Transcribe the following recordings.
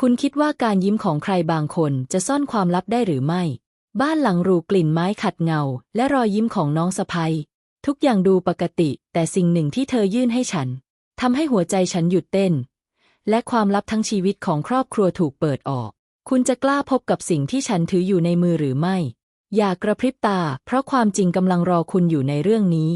คุณคิดว่าการยิ้มของใครบางคนจะซ่อนความลับได้หรือไม่ บ้านหลังรูกลิ่นไม้ขัดเงา และรอยยิ้มของน้องสะพ้ยทุกอย่างดูปกติ แต่สิ่งหนึ่งที่เธอยื่นให้ฉันทำให้หัวใจฉันหยุดเต้น และความลับทั้งชีวิตของครอบครัวถูกเปิดออก คุณจะกล้าพบกับสิ่งที่ฉันถืออยู่ในมือหรือไม่ อย่ากระพริบตา เพราะความจริงกำลังรอคุณอยู่ในเรื่องนี้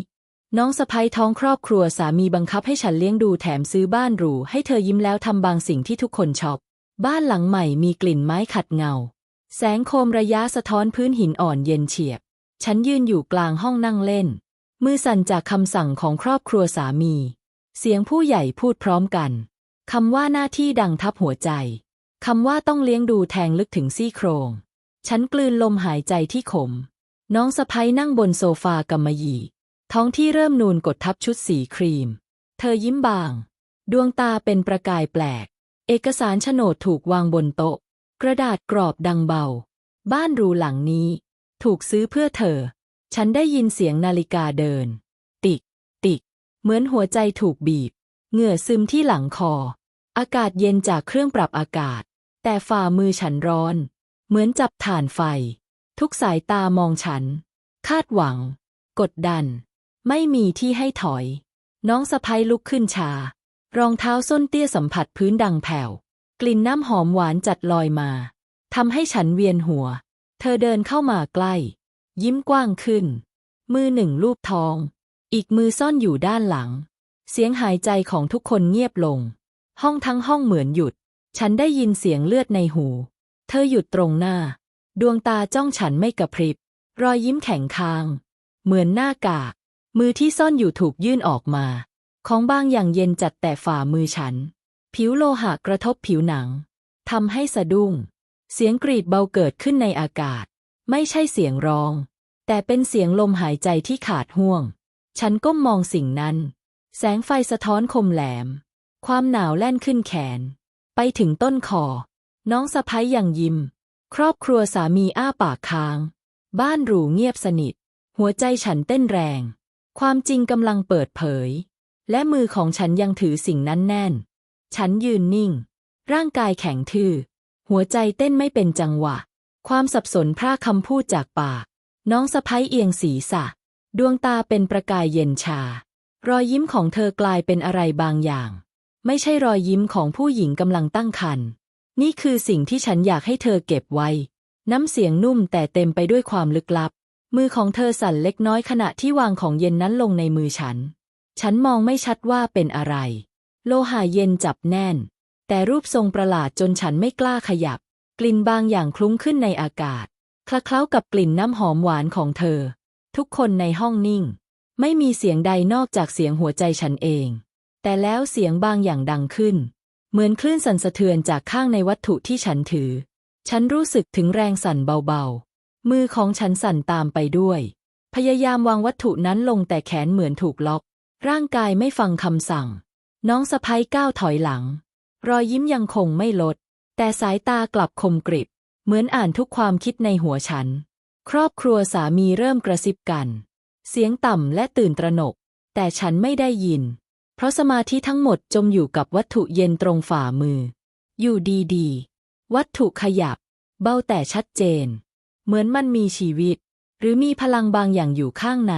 น้องสะพ้ยท้องครอบครัวสามีบังคับให้ฉันเลี้ยงดูแถมซื้อบ้านหรูให้เธอยิ้มแล้วทำบางสิ่งที่ทุกคนชอบ บ้านหลังใหม่มีกลิ่นไม้ขัดเงา แสงโคมระยะสะท้อนพื้นหินอ่อนเย็นเฉียบ ฉันยืนอยู่กลางห้องนั่งเล่น มือสั่นจากคำสั่งของครอบครัวสามี เสียงผู้ใหญ่พูดพร้อมกันคำว่าหน้าที่ดังทับหัวใจคำว่าต้องเลี้ยงดูแทงลึกถึงซี่โครง ฉันกลืนลมหายใจที่ขม น้องสะพ้ยนั่งบนโซฟากำมะหยี่ ท้องที่เริ่มนูนกดทับชุดสีครีม เธอยิ้มบาง ดวงตาเป็นประกายแปลก เอกสารโฉนดถูกวางบนโต๊ะ กระดาษกรอบดังเบา บ้านรูหลังนี้ ถูกซื้อเพื่อเธอ ฉันได้ยินเสียงนาฬิกาเดิน ติก ติก เหมือนหัวใจถูกบีบ เหงื่อซึมที่หลังคอ อากาศเย็นจากเครื่องปรับอากาศ แต่ฝ่ามือฉันร้อน เหมือนจับถ่านไฟ ทุกสายตามองฉัน คาดหวัง กดดัน ไม่มีที่ให้ถอย น้องสะพ้ยลุกขึ้นชา รองเท้าส้นเตี้ยสัมผัสพื้นดังแผ่ว กลิ่นน้ำหอมหวานจัดลอยมาทำให้ฉันเวียนหัว เธอเดินเข้ามาใกล้ ยิ้มกว้างขึ้น มือหนึ่งลูบท้อง อีกมือซ่อนอยู่ด้านหลัง เสียงหายใจของทุกคนเงียบลง ห้องทั้งห้องเหมือนหยุด ฉันได้ยินเสียงเลือดในหู เธอหยุดตรงหน้า ดวงตาจ้องฉันไม่กระพริบ รอยยิ้มแข็งคาง เหมือนหน้ากาก มือที่ซ่อนอยู่ถูกยื่นออกมา ของบางอย่างเย็นจัดแต่ฝ่ามือฉัน ผิวโลหะกระทบผิวหนังทำให้สะดุ้ง เสียงกรีดเบาเกิดขึ้นในอากาศ ไม่ใช่เสียงร้อง แต่เป็นเสียงลมหายใจที่ขาดห่วง ฉันก้มมองสิ่งนั้น แสงไฟสะท้อนคมแหลม ความหนาวแล่นขึ้นแขน ไปถึงต้นคอ น้องสะพ้ยยังยิ้ม ครอบครัวสามีอ้าปากค้าง บ้านหรูเงียบสนิท หัวใจฉันเต้นแรง ความจริงกำลังเปิดเผย และมือของฉันยังถือสิ่งนั้นแน่น ฉันยืนนิ่ง ร่างกายแข็งทื่อ หัวใจเต้นไม่เป็นจังหวะ ความสับสนพร่าคำพูดจากปาก น้องสะพ้ยเอียงศีรษะ ดวงตาเป็นประกายเย็นชา รอยยิ้มของเธอกลายเป็นอะไรบางอย่าง ไม่ใช่รอยยิ้มของผู้หญิงกำลังตั้งครรภ์ นี่คือสิ่งที่ฉันอยากให้เธอเก็บไว้ น้ำเสียงนุ่มแต่เต็มไปด้วยความลึกลับ มือของเธอสั่นเล็กน้อยขณะที่วางของเย็นนั้นลงในมือฉัน ฉันมองไม่ชัดว่าเป็นอะไร โลหะเย็นจับแน่น แต่รูปทรงประหลาดจนฉันไม่กล้าขยับ กลิ่นบางอย่างคลุ้งขึ้นในอากาศ คละเคล้ากับกลิ่นน้ำหอมหวานของเธอ ทุกคนในห้องนิ่ง ไม่มีเสียงใดนอกจากเสียงหัวใจฉันเอง แต่แล้วเสียงบางอย่างดังขึ้น เหมือนคลื่นสั่นสะเทือนจากข้างในวัตถุที่ฉันถือ ฉันรู้สึกถึงแรงสั่นเบาๆ มือของฉันสั่นตามไปด้วย พยายามวางวัตถุนั้นลงแต่แขนเหมือนถูกล็อก ร่างกายไม่ฟังคำสั่ง น้องสะพ้ยก้าวถอยหลัง รอยยิ้มยังคงไม่ลด แต่สายตากลับคมกริบ เหมือนอ่านทุกความคิดในหัวฉัน ครอบครัวสามีเริ่มกระซิบกัน เสียงต่ำและตื่นตระหนก แต่ฉันไม่ได้ยิน เพราะสมาธิทั้งหมดจมอยู่กับวัตถุเย็นตรงฝ่ามือ อยู่ดีๆ วัตถุขยับ เบาแต่ชัดเจน เหมือนมันมีชีวิต หรือมีพลังบางอย่างอยู่ข้างใน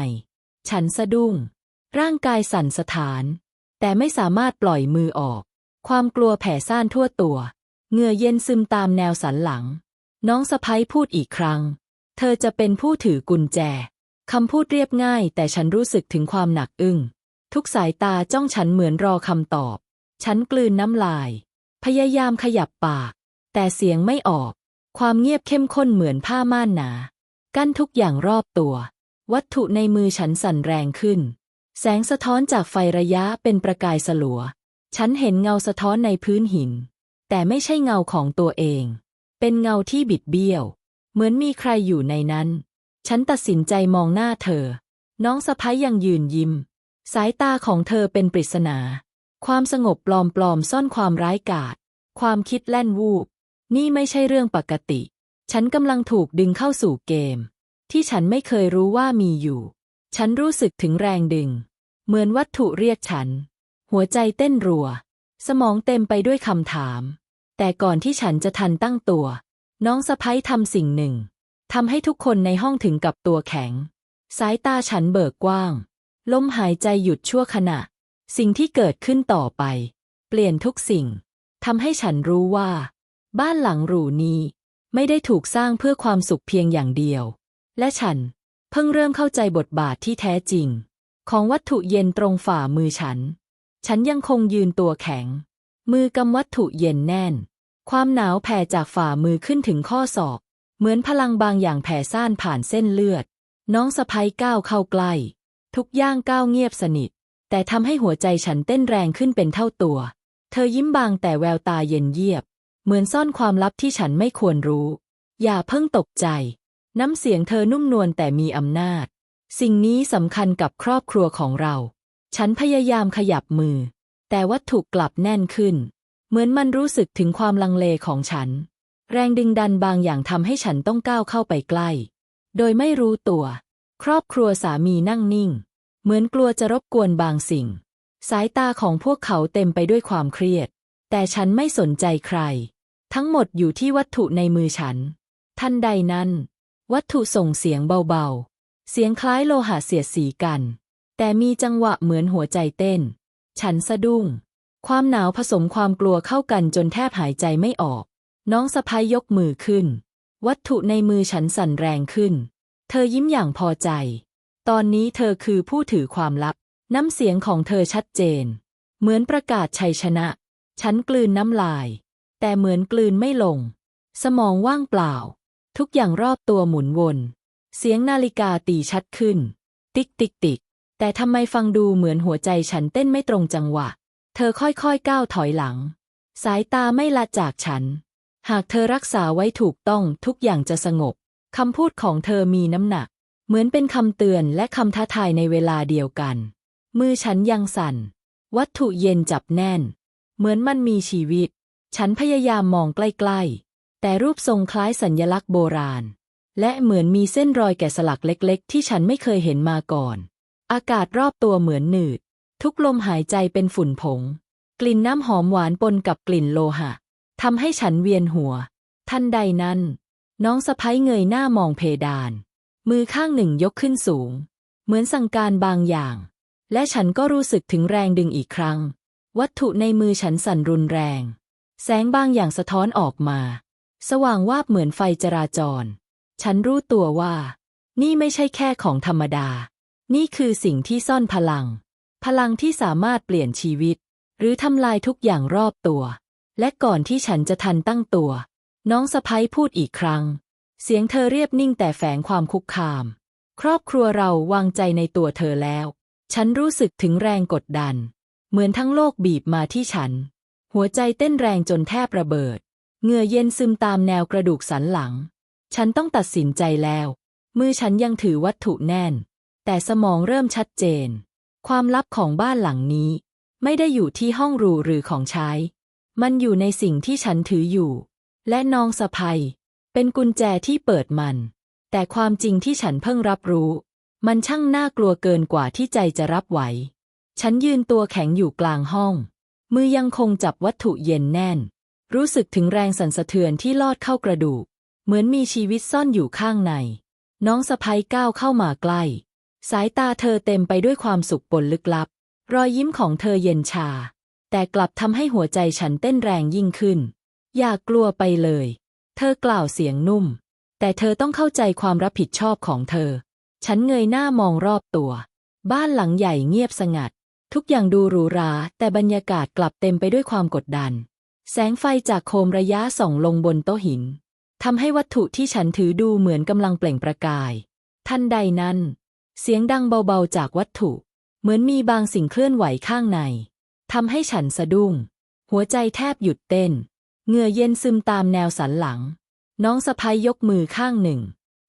ฉันสะดุ้ง ร่างกายสั่นสะท้าน แต่ไม่สามารถปล่อยมือออก ความกลัวแผ่ซ่านทั่วตัวเหงื่อเย็นซึมตามแนวสันหลัง น้องสะพ้ยพูดอีกครั้ง เธอจะเป็นผู้ถือกุญแจคำพูดเรียบง่าย แต่ฉันรู้สึกถึงความหนักอึ้ง ทุกสายตาจ้องฉันเหมือนรอคำตอบ ฉันกลืนน้ำลาย พยายามขยับปาก แต่เสียงไม่ออก ความเงียบเข้มข้นเหมือนผ้าม่านหนา กั้นทุกอย่างรอบตัว วัตถุในมือฉันสั่นแรงขึ้น แสงสะท้อนจากไฟระยะเป็นประกายสลัว ฉันเห็นเงาสะท้อนในพื้นหิน แต่ไม่ใช่เงาของตัวเอง เป็นเงาที่บิดเบี้ยว เหมือนมีใครอยู่ในนั้น ฉันตัดสินใจมองหน้าเธอ น้องสะพ้ยยังยืนยิ้ม สายตาของเธอเป็นปริศนา ความสงบปลอมๆซ่อนความร้ายกาจ ความคิดแล่นวูบ นี่ไม่ใช่เรื่องปกติ ฉันกำลังถูกดึงเข้าสู่เกม ที่ฉันไม่เคยรู้ว่ามีอยู่ ฉันรู้สึกถึงแรงดึง เหมือนวัตถุเรียกฉัน หัวใจเต้นรัว สมองเต็มไปด้วยคำถาม แต่ก่อนที่ฉันจะทันตั้งตัว น้องสะพ้ยทำสิ่งหนึ่งทำให้ทุกคนในห้องถึงกับตัวแข็ง สายตาฉันเบิกกว้าง ลมหายใจหยุดชั่วขณะ สิ่งที่เกิดขึ้นต่อไป เปลี่ยนทุกสิ่งทำให้ฉันรู้ว่า บ้านหลังหรูนี้ ไม่ได้ถูกสร้างเพื่อความสุขเพียงอย่างเดียว และฉัน เพิ่งเริ่มเข้าใจบทบาทที่แท้จริง ของวัตถุเย็นตรงฝ่ามือฉัน ฉันยังคงยืนตัวแข็ง มือกำวัตถุเย็นแน่น ความหนาวแผ่จากฝ่ามือขึ้นถึงข้อศอก เหมือนพลังบางอย่างแผ่ซ่านผ่านเส้นเลือด น้องสะพ้ยก้าวเข้าใกล้ ทุกย่างก้าวเงียบสนิท แต่ทำให้หัวใจฉันเต้นแรงขึ้นเป็นเท่าตัว เธอยิ้มบางแต่แววตาเย็นเยียบ เหมือนซ่อนความลับที่ฉันไม่ควรรู้ อย่าเพิ่งตกใจ น้ำเสียงเธอนุ่มนวลแต่มีอำนาจ สิ่งนี้สำคัญกับครอบครัวของเรา ฉันพยายามขยับมือ แต่วัตถุกลับแน่นขึ้น เหมือนมันรู้สึกถึงความลังเลของฉัน แรงดึงดันบางอย่างทำให้ฉันต้องก้าวเข้าไปใกล้ โดยไม่รู้ตัว ครอบครัวสามีนั่งนิ่ง เหมือนกลัวจะรบกวนบางสิ่ง สายตาของพวกเขาเต็มไปด้วยความเครียด แต่ฉันไม่สนใจใคร ทั้งหมดอยู่ที่วัตถุในมือฉัน ทันใดนั้น วัตถุส่งเสียงเบาๆ เสียงคล้ายโลหะเสียดสีกัน แต่มีจังหวะเหมือนหัวใจเต้น ฉันสะดุ้ง ความหนาวผสมความกลัวเข้ากันจนแทบหายใจไม่ออก น้องสะพ้ยยกมือขึ้น วัตถุในมือฉันสั่นแรงขึ้น เธอยิ้มอย่างพอใจ ตอนนี้เธอคือผู้ถือความลับ น้ำเสียงของเธอชัดเจน เหมือนประกาศชัยชนะ ฉันกลืนน้ำลาย แต่เหมือนกลืนไม่ลง สมองว่างเปล่า ทุกอย่างรอบตัวหมุนวน เสียงนาฬิกาตีชัดขึ้น ติ๊กติ๊กติ๊ก แต่ทำไมฟังดูเหมือนหัวใจฉันเต้นไม่ตรงจังหวะ เธอค่อยๆก้าวถอยหลัง สายตาไม่ละจากฉัน หากเธอรักษาไว้ถูกต้องทุกอย่างจะสงบคำพูดของเธอมีน้ำหนัก เหมือนเป็นคำเตือนและคำท้าทายในเวลาเดียวกัน มือฉันยังสั่น วัตถุเย็นจับแน่น เหมือนมันมีชีวิต ฉันพยายามมองใกล้ๆ แต่รูปทรงคล้ายสัญญลักษณ์โบราณ และเหมือนมีเส้นรอยแกะสลักเล็กๆ ที่ฉันไม่เคยเห็นมาก่อน อากาศรอบตัวเหมือนหนืด ทุกลมหายใจเป็นฝุ่นผง กลิ่นน้ำหอมหวานปนกับกลิ่นโลหะทำให้ฉันเวียนหัว ทันใดนั้น น้องสะพ้ยเงยหน้ามองเพดาน มือข้างหนึ่งยกขึ้นสูง เหมือนสั่งการบางอย่าง และฉันก็รู้สึกถึงแรงดึงอีกครั้ง วัตถุในมือฉันสั่นรุนแรง แสงบางอย่างสะท้อนออกมา สว่างวาบเหมือนไฟจราจร ฉันรู้ตัวว่า นี่ไม่ใช่แค่ของธรรมดา นี่คือสิ่งที่ซ่อนพลัง พลังที่สามารถเปลี่ยนชีวิต หรือทำลายทุกอย่างรอบตัว และก่อนที่ฉันจะทันตั้งตัว น้องสะพ้ยพูดอีกครั้ง เสียงเธอเรียบนิ่งแต่แฝงความคุกคาม ครอบครัวเราวางใจในตัวเธอแล้ว ฉันรู้สึกถึงแรงกดดัน เหมือนทั้งโลกบีบมาที่ฉัน หัวใจเต้นแรงจนแทบระเบิด เหงื่อเย็นซึมตามแนวกระดูกสันหลัง ฉันต้องตัดสินใจแล้ว มือฉันยังถือวัตถุแน่น แต่สมองเริ่มชัดเจน ความลับของบ้านหลังนี้ ไม่ได้อยู่ที่ห้องรูหรือของใช้ มันอยู่ในสิ่งที่ฉันถืออยู่ และน้องสะพ้ยเป็นกุญแจที่เปิดมัน แต่ความจริงที่ฉันเพิ่งรับรู้ มันช่างน่ากลัวเกินกว่าที่ใจจะรับไหว ฉันยืนตัวแข็งอยู่กลางห้อง มือยังคงจับวัตถุเย็นแน่น รู้สึกถึงแรงสั่นสะเทือนที่ลอดเข้ากระดูก เหมือนมีชีวิตซ่อนอยู่ข้างใน น้องสะพ้ยก้าวเข้ามาใกล้ สายตาเธอเต็มไปด้วยความสุขปนลึกลับ รอยยิ้มของเธอเย็นชา แต่กลับทำให้หัวใจฉันเต้นแรงยิ่งขึ้น อย่ากลัวไปเลย เธอกล่าวเสียงนุ่ม แต่เธอต้องเข้าใจความรับผิดชอบของเธอ ฉันเงยหน้ามองรอบตัว บ้านหลังใหญ่เงียบสงัด ทุกอย่างดูหรูหรา แต่บรรยากาศกลับเต็มไปด้วยความกดดัน แสงไฟจากโคมระยะส่องลงบนโต๊ะหินทำให้วัตถุที่ฉันถือดูเหมือนกำลังเปล่งประกาย ทันใดนั้น เสียงดังเบาๆจากวัตถุ เหมือนมีบางสิ่งเคลื่อนไหวข้างในทำให้ฉันสะดุ้ง หัวใจแทบหยุดเต้นเหงื่อเย็นซึมตามแนวสันหลัง น้องสะพ้ยยกมือข้างหนึ่ง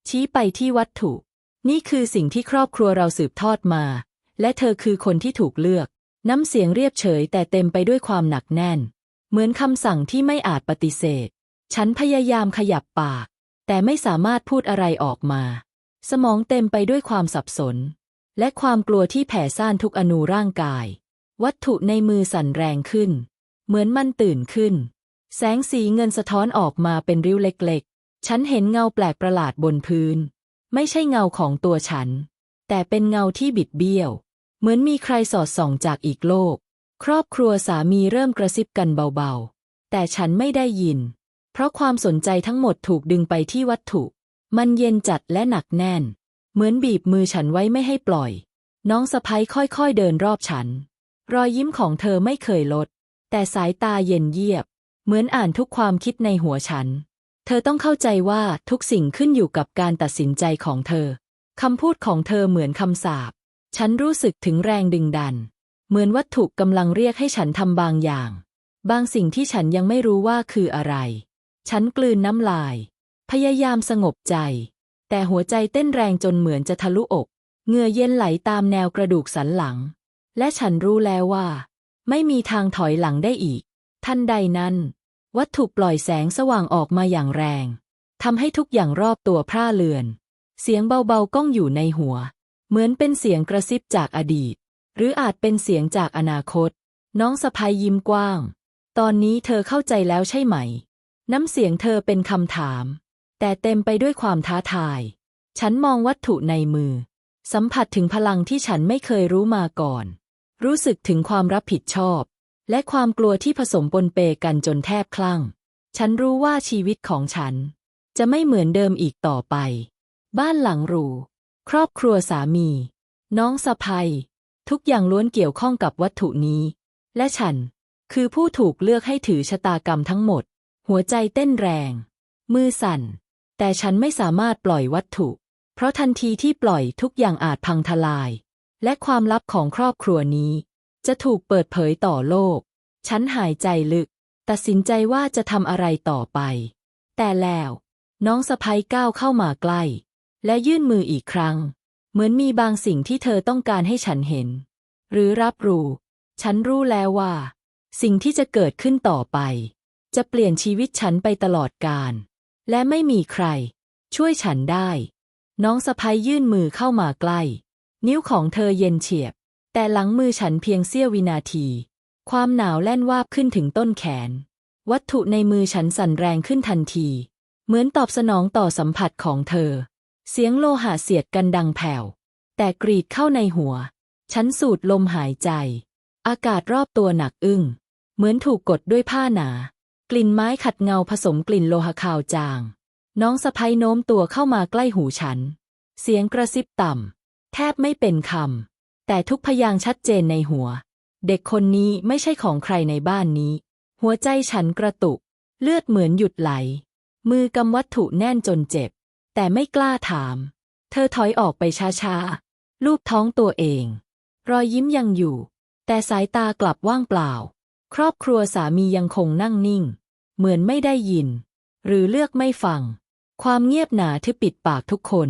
ชี้ไปที่วัตถุ นี่คือสิ่งที่ครอบครัวเราสืบทอดมา และเธอคือคนที่ถูกเลือก น้ำเสียงเรียบเฉยแต่เต็มไปด้วยความหนักแน่น เหมือนคำสั่งที่ไม่อาจปฏิเสธ ฉันพยายามขยับปาก แต่ไม่สามารถพูดอะไรออกมา สมองเต็มไปด้วยความสับสน และความกลัวที่แผ่ซ่านทุกอนูร่างกาย วัตถุในมือสั่นแรงขึ้น เหมือนมันตื่นขึ้น แสงสีเงินสะท้อนออกมาเป็นริ้วเล็กๆ ฉันเห็นเงาแปลกประหลาดบนพื้น ไม่ใช่เงาของตัวฉัน แต่เป็นเงาที่บิดเบี้ยว เหมือนมีใครสอดส่องจากอีกโลก ครอบครัวสามีเริ่มกระซิบกันเบาๆ แต่ฉันไม่ได้ยิน เพราะความสนใจทั้งหมดถูกดึงไปที่วัตถุ มันเย็นจัดและหนักแน่น เหมือนบีบมือฉันไว้ไม่ให้ปล่อย น้องสะพ้ยค่อยๆเดินรอบฉัน รอยยิ้มของเธอไม่เคยลด แต่สายตาเย็นเยียบ เหมือนอ่านทุกความคิดในหัวฉัน เธอต้องเข้าใจว่าทุกสิ่งขึ้นอยู่กับการตัดสินใจของเธอคำพูดของเธอเหมือนคำสาป ฉันรู้สึกถึงแรงดึงดัน เหมือนวัตถุกำลังเรียกให้ฉันทำบางอย่าง บางสิ่งที่ฉันยังไม่รู้ว่าคืออะไร ฉันกลืนน้ำลาย พยายามสงบใจ แต่หัวใจเต้นแรงจนเหมือนจะทะลุอกเหงื่อเย็นไหลตามแนวกระดูกสันหลัง และฉันรู้แล้วว่า ไม่มีทางถอยหลังได้อีก ทันใดนั้น วัตถุปล่อยแสงสว่างออกมาอย่างแรงทำให้ทุกอย่างรอบตัวพร่าเลือน เสียงเบาๆก้องอยู่ในหัว เหมือนเป็นเสียงกระซิบจากอดีต หรืออาจเป็นเสียงจากอนาคต น้องสะพายยิ้มกว้าง ตอนนี้เธอเข้าใจแล้วใช่ไหม น้ำเสียงเธอเป็นคำถาม แต่เต็มไปด้วยความท้าทาย ฉันมองวัตถุในมือ สัมผัสถึงพลังที่ฉันไม่เคยรู้มาก่อน รู้สึกถึงความรับผิดชอบ และความกลัวที่ผสมปนเปกันจนแทบคลั่ง ฉันรู้ว่าชีวิตของฉัน จะไม่เหมือนเดิมอีกต่อไป บ้านหลังหรู ครอบครัวสามี น้องสะพ้ย ทุกอย่างล้วนเกี่ยวข้องกับวัตถุนี้ และฉัน คือผู้ถูกเลือกให้ถือชะตากรรมทั้งหมด หัวใจเต้นแรง มือสั่น แต่ฉันไม่สามารถปล่อยวัตถุ เพราะทันทีที่ปล่อยทุกอย่างอาจพังทลาย และความลับของครอบครัวนี้ จะถูกเปิดเผยต่อโลก ฉันหายใจลึก ตัดสินใจว่าจะทำอะไรต่อไป แต่แล้ว น้องสะพ้ยก้าวเข้ามาใกล้ และยื่นมืออีกครั้ง เหมือนมีบางสิ่งที่เธอต้องการให้ฉันเห็น หรือรับรู้ ฉันรู้แล้วว่า สิ่งที่จะเกิดขึ้นต่อไป จะเปลี่ยนชีวิตฉันไปตลอดกาลและไม่มีใคร ช่วยฉันได้ น้องสะพ้ยยื่นมือเข้ามาใกล้ นิ้วของเธอเย็นเฉียบ แต่หลังมือฉันเพียงเสี้ยววินาที ความหนาวแล่นวาบขึ้นถึงต้นแขน วัตถุในมือฉันสั่นแรงขึ้นทันที เหมือนตอบสนองต่อสัมผัสของเธอ เสียงโลหะเสียดกันดังแผ่ว แต่กรีดเข้าในหัว ฉันสูดลมหายใจ อากาศรอบตัวหนักอึ้ง เหมือนถูกกดด้วยผ้าหนา กลิ่นไม้ขัดเงาผสมกลิ่นโลหะคาวจาง น้องสะพ้ยโน้มตัวเข้ามาใกล้หูฉัน เสียงกระซิบต่ำ แทบไม่เป็นคำ แต่ทุกพยางชัดเจนในหัว เด็กคนนี้ไม่ใช่ของใครในบ้านนี้ หัวใจฉันกระตุก เลือดเหมือนหยุดไหล มือกำวัตถุแน่นจนเจ็บ แต่ไม่กล้าถาม เธอถอยออกไปช้าๆ ลูบท้องตัวเอง รอยยิ้มยังอยู่ แต่สายตากลับว่างเปล่า ครอบครัวสามียังคงนั่งนิ่ง เหมือนไม่ได้ยิน หรือเลือกไม่ฟัง ความเงียบหนาทึบปิดปากทุกคน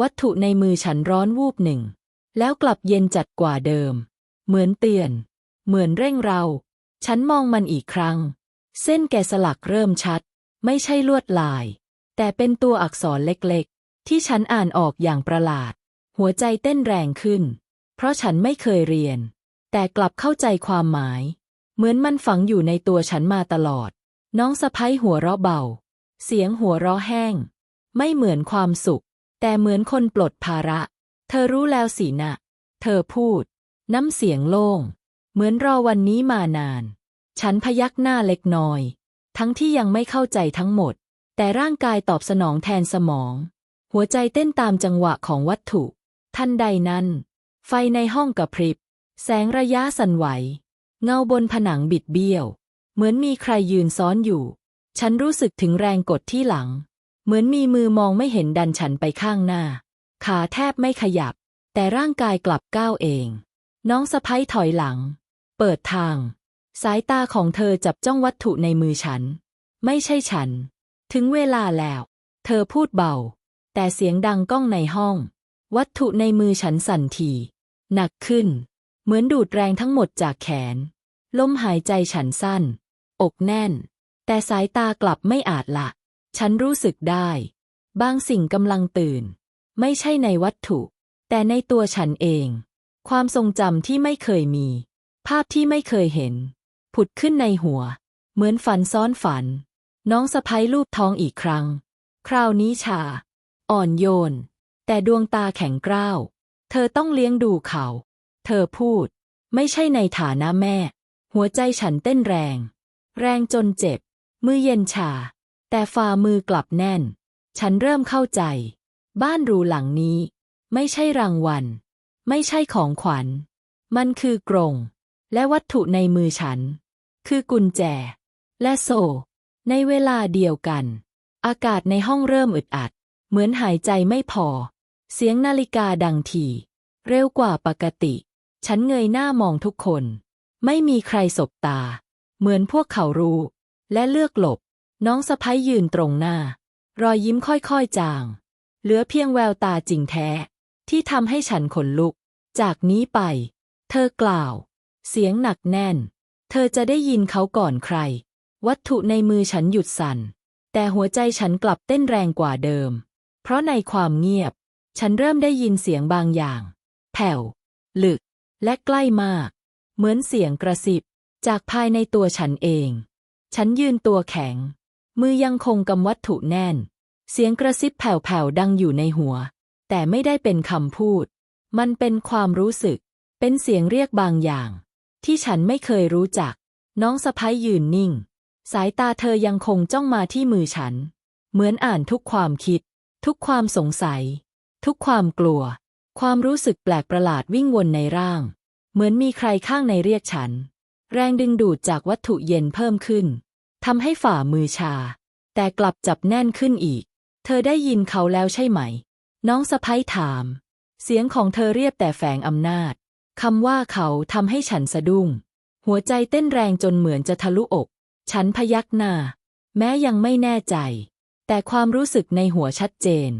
วัตถุในมือฉันร้อนวูบหนึ่ง แล้วกลับเย็นจัดกว่าเดิม เหมือนเตือน เหมือนเร่งเรา ฉันมองมันอีกครั้ง เส้นแกะสลักเริ่มชัด ไม่ใช่ลวดลาย แต่เป็นตัวอักษรเล็กๆ ที่ฉันอ่านออกอย่างประหลาด หัวใจเต้นแรงขึ้น เพราะฉันไม่เคยเรียน แต่กลับเข้าใจความหมาย เหมือนมันฝังอยู่ในตัวฉันมาตลอด น้องสะพ้ยหัวเราะเบา เสียงหัวเราะแห้ง ไม่เหมือนความสุข แต่เหมือนคนปลดภาระ เธอรู้แล้วสินะ เธอพูด น้ำเสียงโล่ง เหมือนรอวันนี้มานาน ฉันพยักหน้าเล็กน้อย ทั้งที่ยังไม่เข้าใจทั้งหมด แต่ร่างกายตอบสนองแทนสมอง หัวใจเต้นตามจังหวะของวัตถุ ทันใดนั้น ไฟในห้องกระพริบ แสงระยะสั่นไหว เงาบนผนังบิดเบี้ยว เหมือนมีใครยืนซ้อนอยู่ ฉันรู้สึกถึงแรงกดที่หลัง เหมือนมีมือมองไม่เห็นดันฉันไปข้างหน้า ขาแทบไม่ขยับ แต่ร่างกายกลับก้าวเอง น้องสะพ้ยถอยหลัง เปิดทาง สายตาของเธอจับจ้องวัตถุในมือฉัน ไม่ใช่ฉัน ถึงเวลาแล้ว เธอพูดเบา แต่เสียงดังก้องในห้อง วัตถุในมือฉันสั่นที หนักขึ้น เหมือนดูดแรงทั้งหมดจากแขน ลมหายใจฉันสั้น อกแน่น แต่สายตากลับไม่อาจละ ฉันรู้สึกได้ บางสิ่งกำลังตื่น ไม่ใช่ในวัตถุ แต่ในตัวฉันเอง ความทรงจำที่ไม่เคยมี ภาพที่ไม่เคยเห็น ผุดขึ้นในหัว เหมือนฝันซ้อนฝัน น้องสะพ้ยลูบท้องอีกครั้ง คราวนี้ชา อ่อนโยน แต่ดวงตาแข็งกร้าว เธอต้องเลี้ยงดูเขา เธอพูด ไม่ใช่ในฐานะแม่ หัวใจฉันเต้นแรง แรงจนเจ็บ มือเย็นชา แต่ฝ่ามือกลับแน่น ฉันเริ่มเข้าใจ บ้านหรูหลังนี้ ไม่ใช่รางวัล ไม่ใช่ของขวัญ มันคือกรง และวัตถุในมือฉัน คือกุญแจ และโซ่ ในเวลาเดียวกัน อากาศในห้องเริ่มอึดอัด เหมือนหายใจไม่พอ เสียงนาฬิกาดังทีเร็วกว่าปกติ ฉันเงยหน้ามองทุกคน ไม่มีใครสบตา เหมือนพวกเขารู้ และเลือกหลบ น้องสะพ้ยยืนตรงหน้า รอยยิ้มค่อยๆจาง เหลือเพียงแววตาจริงแท้ ที่ทำให้ฉันขนลุก จากนี้ไป เธอกล่าว เสียงหนักแน่น เธอจะได้ยินเขาก่อนใคร วัตถุในมือฉันหยุดสั่น แต่หัวใจฉันกลับเต้นแรงกว่าเดิม เพราะในความเงียบ ฉันเริ่มได้ยินเสียงบางอย่าง แผ่ว ลึก และใกล้มาก เหมือนเสียงกระซิบ จากภายในตัวฉันเอง ฉันยืนตัวแข็ง มือยังคงกำวัตถุแน่น เสียงกระซิบแผ่วๆดังอยู่ในหัว แต่ไม่ได้เป็นคำพูด มันเป็นความรู้สึก เป็นเสียงเรียกบางอย่าง ที่ฉันไม่เคยรู้จัก น้องสะพ้ยยืนนิ่ง สายตาเธอยังคงจ้องมาที่มือฉัน เหมือนอ่านทุกความคิด ทุกความสงสัย ทุกความกลัว ความรู้สึกแปลกประหลาดวิ่งวนในร่าง เหมือนมีใครข้างในเรียกฉัน แรงดึงดูดจากวัตถุเย็นเพิ่มขึ้นทำให้ฝ่ามือชา แต่กลับจับแน่นขึ้นอีก เธอได้ยินเขาแล้วใช่ไหม น้องสะพ้ยถาม เสียงของเธอเรียบแต่แฝงอำนาจคำว่าเขาทำให้ฉันสะดุ้ง หัวใจเต้นแรงจนเหมือนจะทะลุอก ฉันพยักหน้า แม้ยังไม่แน่ใจ แต่ความรู้สึกในหัวชัดเจน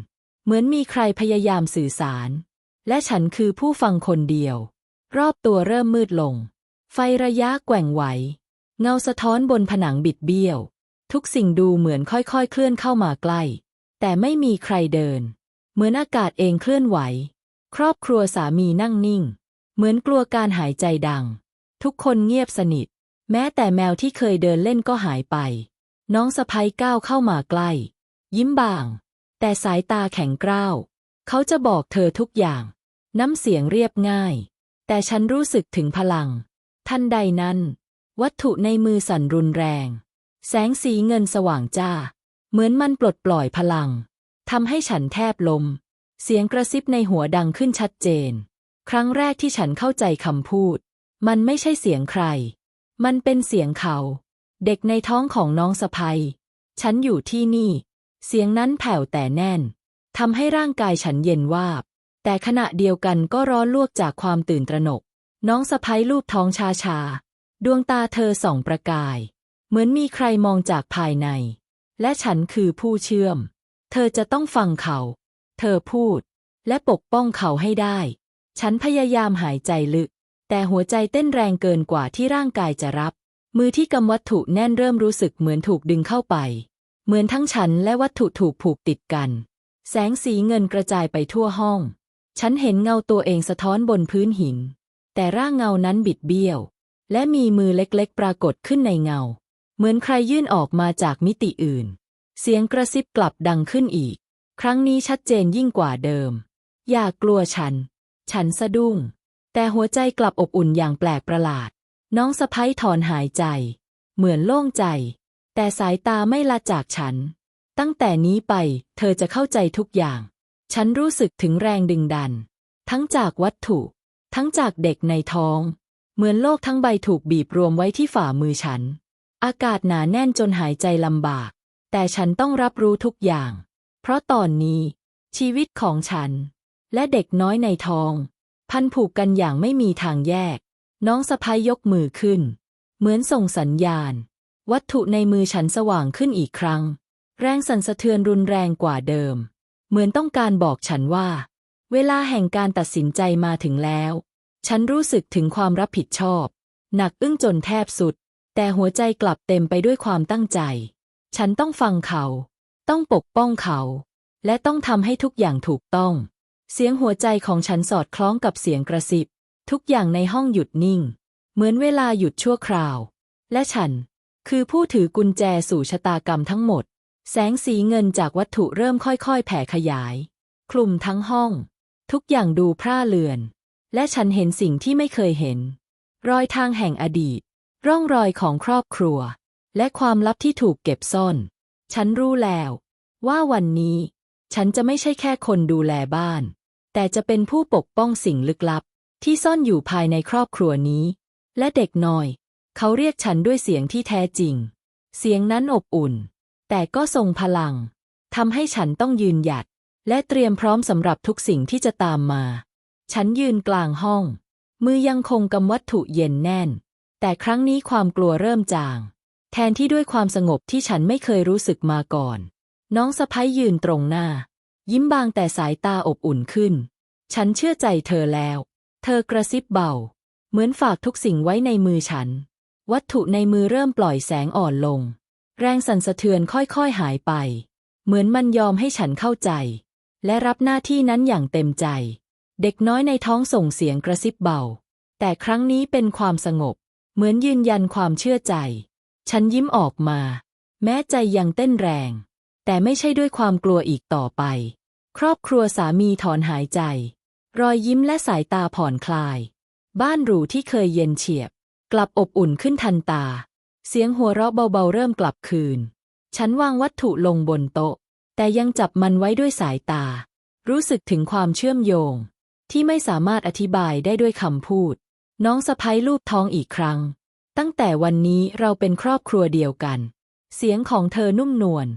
เหมือนมีใครพยายามสื่อสาร และฉันคือผู้ฟังคนเดียว รอบตัวเริ่มมืดลง ไฟระยะแกว่งไหว เงาสะท้อนบนผนังบิดเบี้ยว ทุกสิ่งดูเหมือนค่อยๆ เคลื่อนเข้ามาใกล้ แต่ไม่มีใครเดิน เหมือนอากาศเองเคลื่อนไหว ครอบครัวสามีนั่งนิ่ง เหมือนกลัวการหายใจดัง ทุกคนเงียบสนิท แม้แต่แมวที่เคยเดินเล่นก็หายไป น้องสะพ้ยก้าวเข้ามาใกล้ ยิ้มบาง แต่สายตาแข็งกร้าว เขาจะบอกเธอทุกอย่าง น้ำเสียงเรียบง่าย แต่ฉันรู้สึกถึงพลัง ทันใดนั้น วัตถุในมือสั่นรุนแรง แสงสีเงินสว่างจ้า เหมือนมันปลดปล่อยพลังทำให้ฉันแทบลม เสียงกระซิบในหัวดังขึ้นชัดเจน ครั้งแรกที่ฉันเข้าใจคำพูด มันไม่ใช่เสียงใคร มันเป็นเสียงเขา เด็กในท้องของน้องสะพ้ยฉันอยู่ที่นี่ เสียงนั้นแผ่วแต่แน่นทำให้ร่างกายฉันเย็นวาบ แต่ขณะเดียวกันก็ร้อนลวกจากความตื่นตระหนก น้องสะพ้ยลูบท้องชาชา ดวงตาเธอส่องประกาย เหมือนมีใครมองจากภายใน และฉันคือผู้เชื่อม เธอจะต้องฟังเขา เธอพูด และปกป้องเขาให้ได้ ฉันพยายามหายใจลึก แต่หัวใจเต้นแรงเกินกว่าที่ร่างกายจะรับ มือที่กำวัตถุแน่นเริ่มรู้สึกเหมือนถูกดึงเข้าไป เหมือนทั้งฉันและวัตถุถูกผูกติดกัน แสงสีเงินกระจายไปทั่วห้อง ฉันเห็นเงาตัวเองสะท้อนบนพื้นหิน แต่ร่างเงานั้นบิดเบี้ยว และมีมือเล็กๆ ปรากฏขึ้นในเงา เหมือนใครยื่นออกมาจากมิติอื่น เสียงกระซิบกลับดังขึ้นอีก ครั้งนี้ชัดเจนยิ่งกว่าเดิม อย่ากกลัวฉัน ฉันสะดุ้ง แต่หัวใจกลับอบอุ่นอย่างแปลกประหลาด น้องสะพ้ยถอนหายใจ เหมือนโล่งใจ แต่สายตาไม่ละจากฉัน ตั้งแต่นี้ไปเธอจะเข้าใจทุกอย่าง ฉันรู้สึกถึงแรงดึงดัน ทั้งจากวัตถุ ทั้งจากเด็กในท้อง เหมือนโลกทั้งใบถูกบีบรวมไว้ที่ฝ่ามือฉัน อากาศหนาแน่นจนหายใจลำบาก แต่ฉันต้องรับรู้ทุกอย่าง เพราะตอนนี้ ชีวิตของฉัน และเด็กน้อยในท้อง พันผูกกันอย่างไม่มีทางแยก น้องสะพ้ยยกมือขึ้น เหมือนส่งสัญญาณ วัตถุในมือฉันสว่างขึ้นอีกครั้ง แรงสั่นสะเทือนรุนแรงกว่าเดิม เหมือนต้องการบอกฉันว่า เวลาแห่งการตัดสินใจมาถึงแล้ว ฉันรู้สึกถึงความรับผิดชอบ หนักอึ้งจนแทบสุด แต่หัวใจกลับเต็มไปด้วยความตั้งใจ ฉันต้องฟังเขา ต้องปกป้องเขา และต้องทำให้ทุกอย่างถูกต้อง เสียงหัวใจของฉันสอดคล้องกับเสียงกระซิบ ทุกอย่างในห้องหยุดนิ่ง เหมือนเวลาหยุดชั่วคราว และฉัน คือผู้ถือกุญแจสู่ชะตากรรมทั้งหมด แสงสีเงินจากวัตถุเริ่มค่อยๆ แผ่ขยาย คลุมทั้งห้อง ทุกอย่างดูพร่าเลือน และฉันเห็นสิ่งที่ไม่เคยเห็น รอยทางแห่งอดีต ร่องรอยของครอบครัว และความลับที่ถูกเก็บซ่อน ฉันรู้แล้ว ว่าวันนี้ ฉันจะไม่ใช่แค่คนดูแลบ้าน แต่จะเป็นผู้ปกป้องสิ่งลึกลับ ที่ซ่อนอยู่ภายในครอบครัวนี้ และเด็กน้อย เขาเรียกฉันด้วยเสียงที่แท้จริง เสียงนั้นอบอุ่น แต่ก็ทรงพลังทำให้ฉันต้องยืนหยัด และเตรียมพร้อมสำหรับทุกสิ่งที่จะตามมา ฉันยืนกลางห้อง มือยังคงกำวัตถุเย็นแน่น แต่ครั้งนี้ความกลัวเริ่มจาง แทนที่ด้วยความสงบที่ฉันไม่เคยรู้สึกมาก่อน น้องสะพ้ยยืนตรงหน้า ยิ้มบางแต่สายตาอบอุ่นขึ้น ฉันเชื่อใจเธอแล้ว เธอกระซิบเบา เหมือนฝากทุกสิ่งไว้ในมือฉัน วัตถุในมือเริ่มปล่อยแสงอ่อนลง แรงสั่นสะเทือนค่อยๆหายไป เหมือนมันยอมให้ฉันเข้าใจ และรับหน้าที่นั้นอย่างเต็มใจ เด็กน้อยในท้องส่งเสียงกระซิบเบา แต่ครั้งนี้เป็นความสงบ เหมือนยืนยันความเชื่อใจ ฉันยิ้มออกมา แม้ใจยังเต้นแรง แต่ไม่ใช่ด้วยความกลัวอีกต่อไป ครอบครัวสามีถอนหายใจ รอยยิ้มและสายตาผ่อนคลาย บ้านหรูที่เคยเย็นเฉียบ กลับอบอุ่นขึ้นทันตา เสียงหัวเราะเบาๆเริ่มกลับคืน ฉันวางวัตถุลงบนโต๊ะ แต่ยังจับมันไว้ด้วยสายตา รู้สึกถึงความเชื่อมโยง ที่ไม่สามารถอธิบายได้ด้วยคำพูด น้องสะพ้ยลูบท้องอีกครั้ง ตั้งแต่วันนี้เราเป็นครอบครัวเดียวกัน เสียงของเธอนุ่มนวล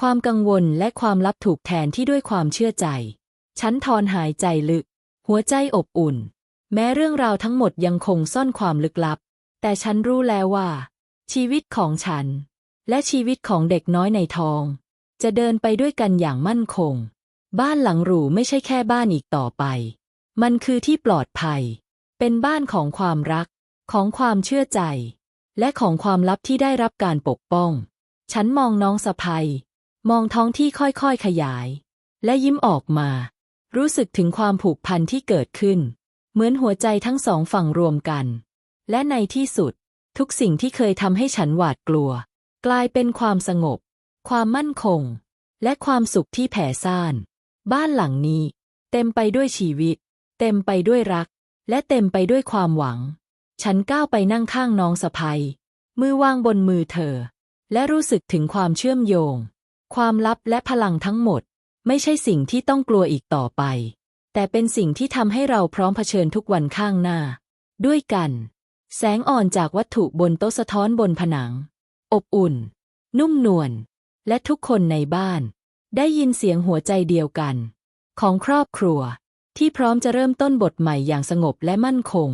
ความกังวลและความลับถูกแทนที่ด้วยความเชื่อใจ ฉันถอนหายใจลึก หัวใจอบอุ่น แม้เรื่องราวทั้งหมดยังคงซ่อนความลึกลับ แต่ฉันรู้แล้วว่า ชีวิตของฉัน และชีวิตของเด็กน้อยในท้อง จะเดินไปด้วยกันอย่างมั่นคง บ้านหลังหรูไม่ใช่แค่บ้านอีกต่อไป มันคือที่ปลอดภัย เป็นบ้านของความรัก ของความเชื่อใจ และของความลับที่ได้รับการปกป้อง ฉันมองน้องสะพ้ย มองท้องที่ค่อยๆขยาย และยิ้มออกมา รู้สึกถึงความผูกพันที่เกิดขึ้น เหมือนหัวใจทั้งสองฝั่งรวมกัน และในที่สุด ทุกสิ่งที่เคยทำให้ฉันหวาดกลัว กลายเป็นความสงบ ความมั่นคง และความสุขที่แผ่ซ่าน บ้านหลังนี้ เต็มไปด้วยชีวิต เต็มไปด้วยรัก และเต็มไปด้วยความหวัง ฉันก้าวไปนั่งข้างน้องสะพ้ยมือวางบนมือเธอ และรู้สึกถึงความเชื่อมโยง ความลับและพลังทั้งหมด ไม่ใช่สิ่งที่ต้องกลัวอีกต่อไป แต่เป็นสิ่งที่ทำให้เราพร้อมเผชิญทุกวันข้างหน้า ด้วยกัน แสงอ่อนจากวัตถุบนโต๊ะสะท้อนบนผนัง อบอุ่น นุ่มนวลและทุกคนในบ้าน ได้ยินเสียงหัวใจเดียวกัน ของครอบครัว ที่พร้อมจะเริ่มต้นบทใหม่อย่างสงบและมั่นคง